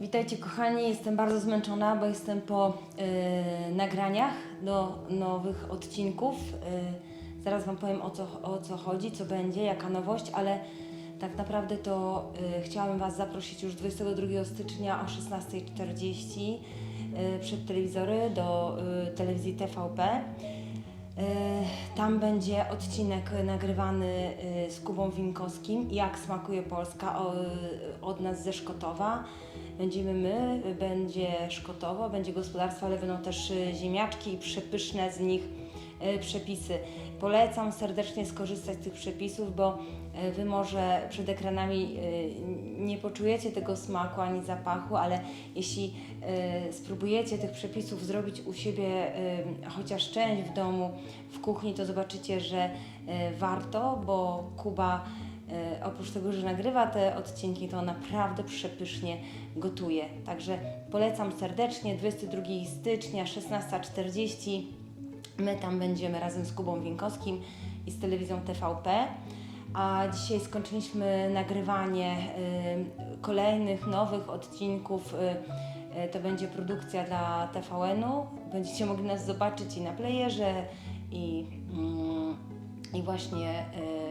Witajcie kochani, jestem bardzo zmęczona, bo jestem po y, nagraniach do nowych odcinków. Y, zaraz Wam powiem o co, o co chodzi, co będzie, jaka nowość, ale tak naprawdę to y, chciałabym Was zaprosić już 22 stycznia o 16.40 y, przed telewizory do y, telewizji TVP. Y, Tam będzie odcinek nagrywany y, z Kubą Winkowskim, jak smakuje Polska o- od nas ze Szkotowa. Będziemy my, będzie Szkotowo, będzie gospodarstwo, ale będą też y, ziemniaczki i przepyszne z nich y, przepisy. Polecam serdecznie skorzystać z tych przepisów, bo y, Wy może przed ekranami nie poczujecie tego smaku ani zapachu, ale jeśli spróbujecie tych przepisów zrobić u siebie chociaż część w domu, w kuchni, to zobaczycie, że warto, bo Kuba oprócz tego, że nagrywa te odcinki, to naprawdę przepysznie gotuje. Także polecam serdecznie, 22 stycznia, 16.40. My tam będziemy razem z Kubą Winkowskim i z telewizją TVP. A dzisiaj skończyliśmy nagrywanie y, kolejnych nowych odcinków. Y, y, to będzie produkcja dla TVN-u. Będziecie mogli nas zobaczyć i na playerze, i, mm, i właśnie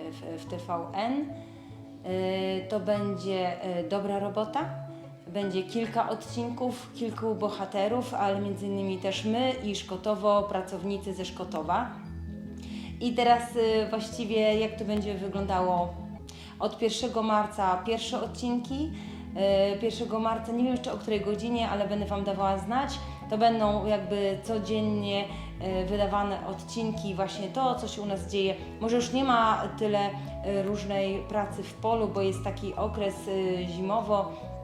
y, w, w TVN. Y, To będzie y, dobra robota. Będzie kilka odcinków, kilku bohaterów, ale między innymi też my i Szkotowo, pracownicy ze Szkotowa. I teraz właściwie jak to będzie wyglądało od 1 marca pierwsze odcinki. Y, 1 marca nie wiem jeszcze o której godzinie, ale będę Wam dawała znać. To będą jakby codziennie y, wydawane odcinki, właśnie to, co się u nas dzieje. Może już nie ma tyle y, różnej pracy w polu, bo jest taki okres zimowo, e,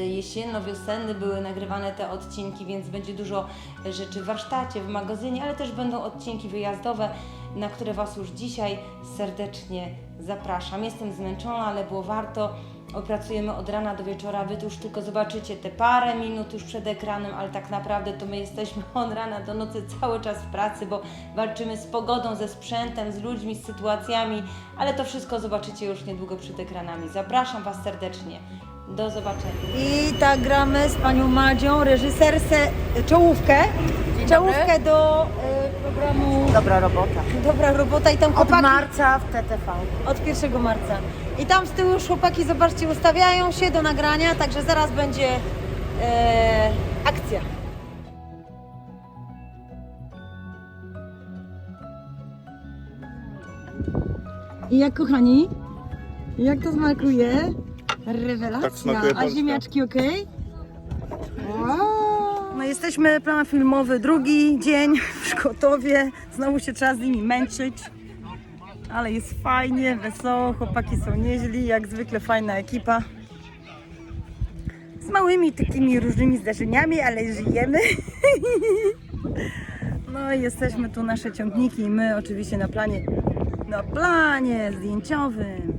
jesienno-wiosenny były nagrywane te odcinki, więc będzie dużo rzeczy w warsztacie, w magazynie, ale też będą odcinki wyjazdowe, na które Was już dzisiaj serdecznie zapraszam. Jestem zmęczona, ale było warto. Opracujemy od rana do wieczora. Wy już tylko zobaczycie te parę minut już przed ekranem, ale tak naprawdę to my jesteśmy od rana do nocy cały czas w pracy, bo walczymy z pogodą, ze sprzętem, z ludźmi, z sytuacjami, ale to wszystko zobaczycie już niedługo przed ekranami. Zapraszam Was serdecznie. Do zobaczenia. I tak gramy z panią Madzią, reżyserce czołówkę. Czołówkę do y, programu Dobra robota. Dobra Robota i tam Od chłopaki marca w TTV. od 1 marca. I tam z tyłu już chłopaki, zobaczcie, ustawiają się do nagrania, także zaraz będzie e, akcja. I jak kochani? Jak to smakuje? Rewelacja. Tak smakuje A Polska. ziemniaczki ok? Wow. No jesteśmy, plan filmowy, drugi dzień w Szkotowie. Znowu się trzeba z nimi męczyć. Ale jest fajnie, wesoło, chłopaki są nieźli, jak zwykle fajna ekipa. Z małymi takimi różnymi zdarzeniami, ale żyjemy. No i jesteśmy tu nasze ciągniki i my oczywiście na planie, na planie zdjęciowym.